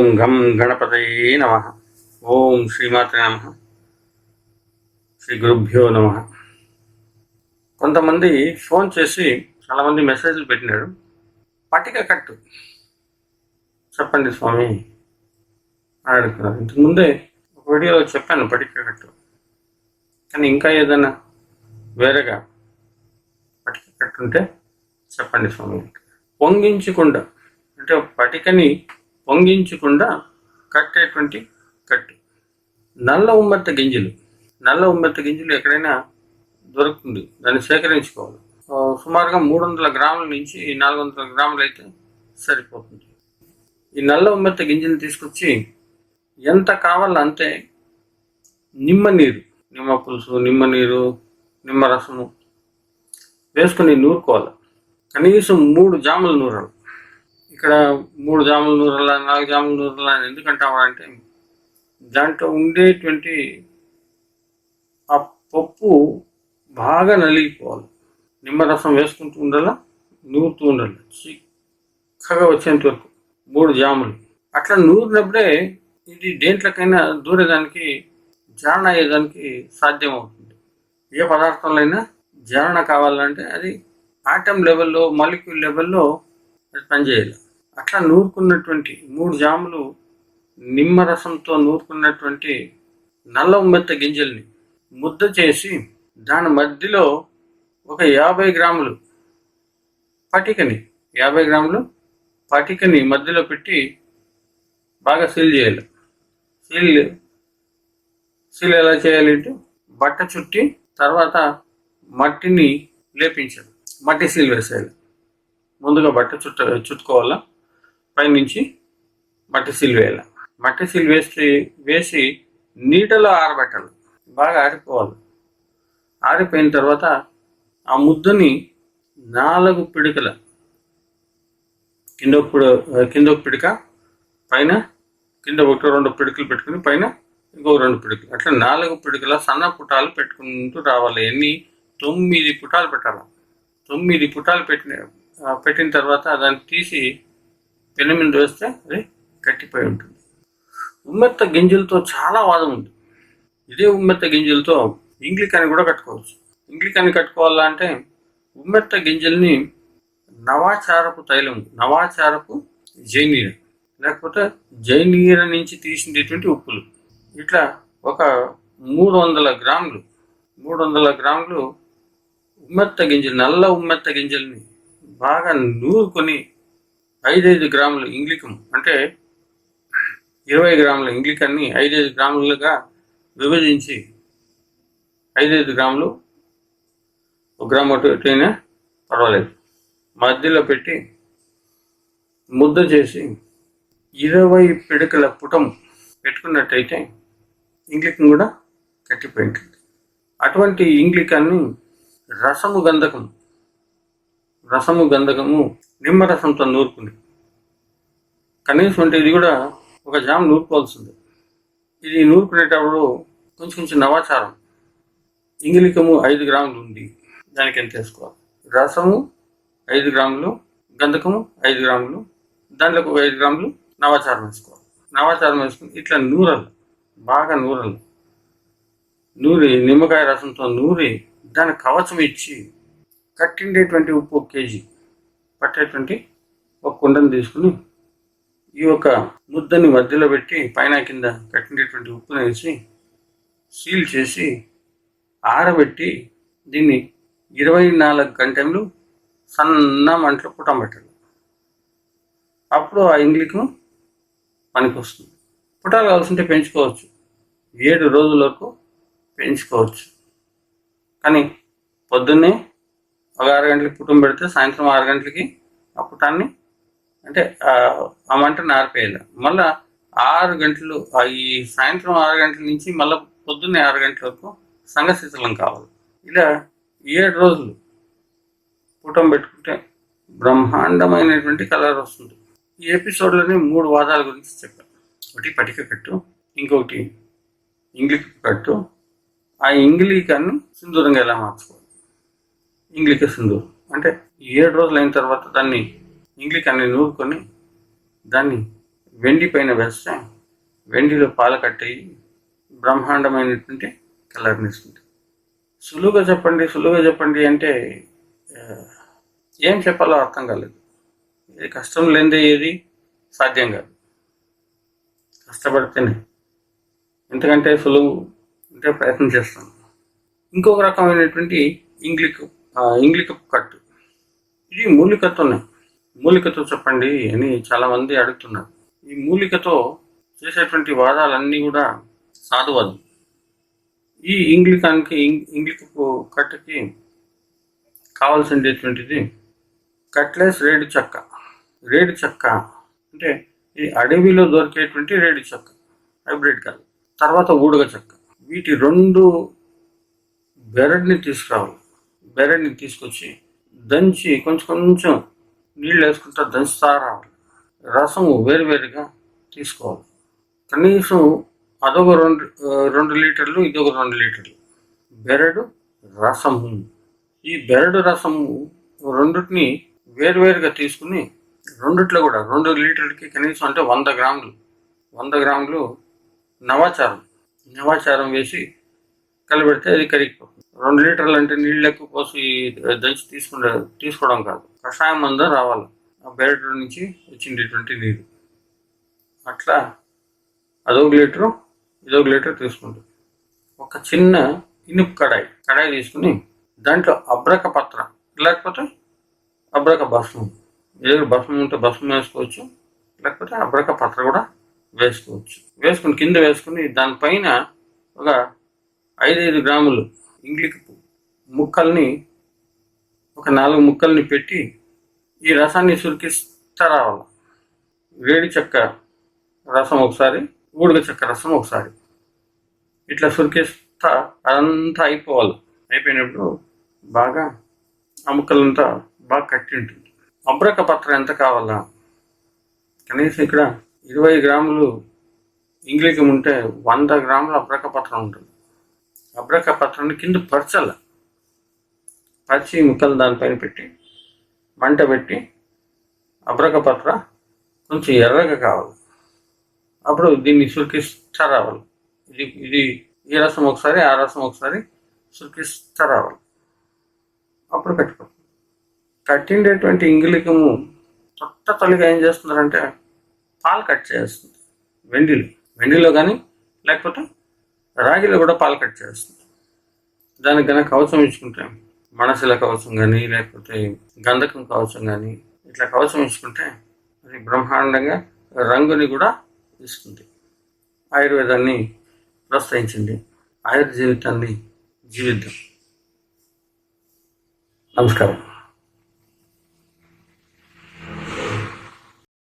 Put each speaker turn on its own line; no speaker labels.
ఓం గం గణపతయే నమ. ఓం శ్రీమాత నమ. శ్రీ గురుభ్యో నమ. కొంతమంది ఫోన్ చేసి చాలామంది మెసేజ్లు పెట్టినారు. పటిక కట్టు. చెప్పండి స్వామి అని అడుగుతున్నారు. ఇంతకుముందే ఒక వీడియోలో చెప్పాను పటిక కట్టు. కానీ ఇంకా ఏదైనా వేరేగా పటిక కట్టుంటే చెప్పండి స్వామి. పొంగించకుండా అంటే పటికని పొంగించకుండా కట్టేటువంటి కట్టు. నల్ల ఉమ్మెత్త గింజలు. నల్ల ఉమ్మెత్త గింజలు ఎక్కడైనా దొరుకుతుంది. దాన్ని సేకరించుకోవాలి. సుమారుగా మూడు వందల గ్రాముల నుంచి నాలుగు వందల గ్రాములు అయితే సరిపోతుంది. ఈ నల్ల ఉమ్మెత్త గింజలు తీసుకొచ్చి ఎంత కావాలో అంతే నిమ్మ నీరు నిమ్మ పులుసు నిమ్మ నీరు నిమ్మ రసము వేసుకుని నూరుకోవాలి. కనీసం మూడు జాములు నూరాలి. ఇక్కడ మూడు జాములు నూరలా నాలుగు జాములు నూరలా అని ఎందుకంటామంటే దాంట్లో ఉండేటువంటి ఆ పప్పు బాగా నలిగిపోవాలి. నిమ్మరసం వేసుకుంటూ ఉండాలా? నూరుతూ ఉండాలి. చిక్కగా వచ్చేంత వరకు మూడు జాములు. అట్లా నూరినప్పుడే ఇది దేంట్లోకైనా దూరేదానికి జారణ అయ్యేదానికి సాధ్యం అవుతుంది ఏ పదార్థంలో అయినా జారణ కావాలంటే అది ఆటమ్ లెవెల్లో మాలిక్యూల్ లెవెల్లో అది పనిచేయాలి. అట్లా నూరుకున్నటువంటి మూడు జాములు నిమ్మరసంతో నూరుకున్నటువంటి నల్ల ఉమ్మెత్త గింజల్ని ముద్ద చేసి దాని మధ్యలో ఒక యాభై గ్రాములు పటికని యాభై గ్రాములు పటికని మధ్యలో పెట్టి బాగా సీల్ చేయాలి. సీల్ సీల్ ఎలా చేయాలి అంటే బట్ట చుట్టి తర్వాత మట్టిని లేపించాలి. మట్టి సీల్ వేసేయాలి. ముందుగా బట్ట చుట్ట చుట్టుకోవాలా? పైనుంచి మట్టి సిల్వేయాలి మట్టి సీల్ వేసి వేసి నీడలో ఆరబెట్టాలి. బాగా ఆరిపోవాలి. ఆరిపోయిన తర్వాత ఆ ముద్దని నాలుగు పిడికల కింద ఒక పిడ- కింద ఒక పిడిక పైన కింద ఒకటి రెండు పిడికలు పెట్టుకుని పైన ఇంకో రెండు పిడికలు. అట్లా నాలుగు పిడికల సన్న పుటాలు పెట్టుకుంటూ రావాలి. ఎన్ని? తొమ్మిది పుటాలు పెట్టాలి. తొమ్మిది పుటాలు పెట్టిన పెట్టిన తర్వాత దాన్ని తీసి పెను మీద వేస్తే అది కట్టిపోయి ఉంటుంది. ఉమ్మెత్త గింజలతో చాలా వాదం ఉంది. ఇదే ఉమ్మెత్త గింజలతో ఇంగ్లికాని కూడా కట్టుకోవచ్చు. ఇంగ్లికాని కట్టుకోవాలా అంటే ఉమ్మెత్త గింజల్ని నవాచారపు తైలం నవాచారపు జైనీర లేకపోతే జైనీర నుంచి తీసినటువంటి ఉప్పులు. ఇట్లా ఒక మూడు వందల గ్రాములు మూడు వందల గ్రాములు ఉమ్మెత్త గింజలు నల్ల ఉమ్మెత్త గింజల్ని బాగా నూరుకొని ఐదైదు గ్రాములు ఇంగ్లికం అంటే ఇరవై గ్రాముల ఇంగ్లికాన్ని ఐదైదు గ్రాములుగా విభజించి ఐదైదు గ్రాములు ఒక గ్రాము అటు ఇటు అయినా పర్వాలేదు. మధ్యలో పెట్టి ముద్ద చేసి ఇరవై పిడకల పుటం పెట్టుకున్నట్టయితే ఇంగ్లికం కూడా కట్టిపోయింటుంది అటువంటి ఇంగ్లికాన్ని రసము గంధకం రసము గంధకము నిమ్మరసంతో నూరుకుని. కనీసం అంటే ఇది కూడా ఒక జామ్ నూరుకోవాల్సింది. ఇది నూరుకునేటప్పుడు కొంచెం కొంచెం నవాచారం. ఇంగిలికము ఐదు గ్రాములు ఉంది. దానికి ఎంత వేసుకోవాలి? రసము ఐదు గ్రాములు గంధకము ఐదు గ్రాములు దాంట్లో ఒక ఐదు గ్రాములు నవాచారం వేసుకోవాలి. నవాచారం వేసుకుని ఇట్లా నూరలు బాగా నూరలు. నూరి నిమ్మకాయ రసంతో నూరి దాని కవచం ఇచ్చి కట్టిండేటువంటి ఉప్పు ఒక కేజీ పట్టేటువంటి ఒక కుండను తీసుకుని ఈ యొక్క ముద్దని మధ్యలో పెట్టి పైన కింద కట్టినటువంటి ఉప్పును వేసి సీల్ చేసి ఆరబెట్టి దీన్ని ఇరవై నాలుగు గంటలు సన్న మంటలో పుటం పెట్టాలి. అప్పుడు ఆ ఇంగ్లీకు పనికి వస్తుంది. పుటాలు కావాల్సింటే పెంచుకోవచ్చు. ఏడు రోజులకు పెంచుకోవచ్చు. కానీ పొద్దున్నే ఒక ఆరు గంటలకి పుటం పెడితే సాయంత్రం ఆరు గంటలకి ఆ పుటాన్ని అంటే ఆ ఆ మంటను ఆరిపోయాలి మళ్ళా ఆరు గంటలు ఆ ఈ సాయంత్రం ఆరు గంటల నుంచి మళ్ళీ పొద్దున్నే ఆరు గంటల వరకు సంఘశీతలం కావాలి. ఇలా ఏడు రోజులు పుటం పెట్టుకుంటే బ్రహ్మాండమైనటువంటి కలర్ వస్తుంది. ఈ ఎపిసోడ్లోనే మూడు వాదాల గురించి చెప్పాను ఒకటి పటిక కట్టు ఇంకొకటి ఇంగ్లీక్ కట్టు. ఆ ఇంగ్లీకాన్ని సింధూరంగా ఎలా మార్చుకోవాలి? ఇంగ్లీక సింధూరం అంటే ఏడు రోజులు అయిన తర్వాత దాన్ని ఇంగ్లీకాన్ని నూరుకొని దాన్ని వెండి పైన వేస్తే వెండిలో పాలు కట్టి బ్రహ్మాండమైనటువంటి కలర్ని ఇస్తుంది సులువుగా చెప్పండి సులువుగా చెప్పండి అంటే ఏం చెప్పాలో అర్థం కాలేదు. ఇది కష్టం లేనిదే ఏది సాధ్యం కాదు. కష్టపడితేనే. ఎందుకంటే సులువు అంటే ప్రయత్నం చేస్తాను ఇంకొక రకమైనటువంటి ఇంగ్లిక్ ఇంగ్లిక్ కట్టు. ఇది మూలికతోనే. మూలికతో చెప్పండి అని చాలామంది అడుగుతున్నారు. ఈ మూలికతో చేసేటువంటి వాదాలన్నీ కూడా సాధువాదు. ఈ ఇంగ్లికానికి ఇంగ్- ఇంగ్లికపు కట్టుకి కావాల్సినటువంటిది కట్లెస్ రేడు చెక్క. రేడు చెక్క అంటే ఈ అడవిలో దొరికేటువంటి రేడు చెక్క హైబ్రిడ్ కాదు. తర్వాత ఊడగ చెక్క. వీటి రెండు బెరడ్ని తీసుకురావాలి. బెరడ్ని తీసుకొచ్చి దంచి కొంచెం కొంచెం నీళ్ళు వేసుకుంటా దంచుతా రావాలి రసం వేరువేరుగా తీసుకోవాలి. కనీసం అదొక రెండు రెండు లీటర్లు ఇదొక రెండు లీటర్లు. బెరడు రసము. ఈ బెరడు రసము రెండుటిని వేరువేరుగా తీసుకుని రెండిట్లో కూడా రెండు లీటర్లకి కనీసం అంటే వంద గ్రాములు వంద గ్రాములు నవాచారం. నవాచారం వేసి కలిపెడితే అది కరిగిపోతుంది. రెండు లీటర్లు అంటే నీళ్ళు ఎక్కువ పోసి దంచి తీసుకుంటే తీసుకోవడం కాదు. కషాయం మందు రావాలి. ఆ బయట నుంచి వచ్చినటువంటి నీరు. అట్లా అదొక లీటరు ఇదొక లీటర్ తీసుకుంటుంది. ఒక చిన్న ఇనుపు కడాయి కడాయి తీసుకుని దాంట్లో అబ్రక పత్రం లేకపోతే అబ్రక భస్మం. ఏదో భస్మం ఉంటే భస్మం వేసుకోవచ్చు లేకపోతే అబ్రక పత్ర కూడా వేసుకోవచ్చు. వేసుకుని కింద వేసుకుని దానిపైన ఒక ఐదైదు గ్రాములు ఇంగ్లికి ముక్కల్ని ఒక నాలుగు ముక్కల్ని పెట్టి ఈ రసాన్ని సురికిస్తా రావాలి వేడి చెక్క రసం ఒకసారి ఊడిగ చెక్క రసం ఒకసారి. ఇట్లా సురికిస్తా అదంతా అయిపోవాలి. అయిపోయినప్పుడు బాగా ఆ ముక్కలంతా బాగా కట్టి ఉంటుంది. అబ్రక పత్రం ఎంత కావాలా? కనీసం ఇక్కడ ఇరవై గ్రాములు ఇంగ్లీకం ఉంటే వంద గ్రాముల అబ్రక పత్రం ఉంటుంది. అబ్రక పత్రాన్ని కింద పరచాల. పరిచి ముక్కలు దానిపైన పెట్టి మంట పెట్టి అబ్రక పత్ర కొంచెం ఎర్రగా కావాలి. అప్పుడు దీన్ని సురికిస్తా రావాలి ఇది ఇది ఈ రసం ఒకసారి ఆ రసం ఒకసారి సురికిస్తా రావాలి అప్పుడు కట్టుకోవాలి. కట్టిండేటువంటి ఇంగిలికము తొట్ట తొలిగా ఏం చేస్తున్నారంటే పాలు కట్ చేస్తుంది. వెండిలో. వెండిలో కానీ లేకపోతే రాగిలో కూడా పాలు కట్ చేస్తుంది దానికి కనుక కవచం ఇచ్చుకుంటే మనసుల కవచం కానీ లేకపోతే గంధకం కవచం కానీ ఇట్లా కవచం ఇచ్చుకుంటే అది బ్రహ్మాండంగా రంగుని కూడా ఇస్తుంది. ఆయుర్వేదాన్ని ప్రోత్సహించండి ఆయుర్ జీవితాన్ని జీవిద్దాం. నమస్కారం.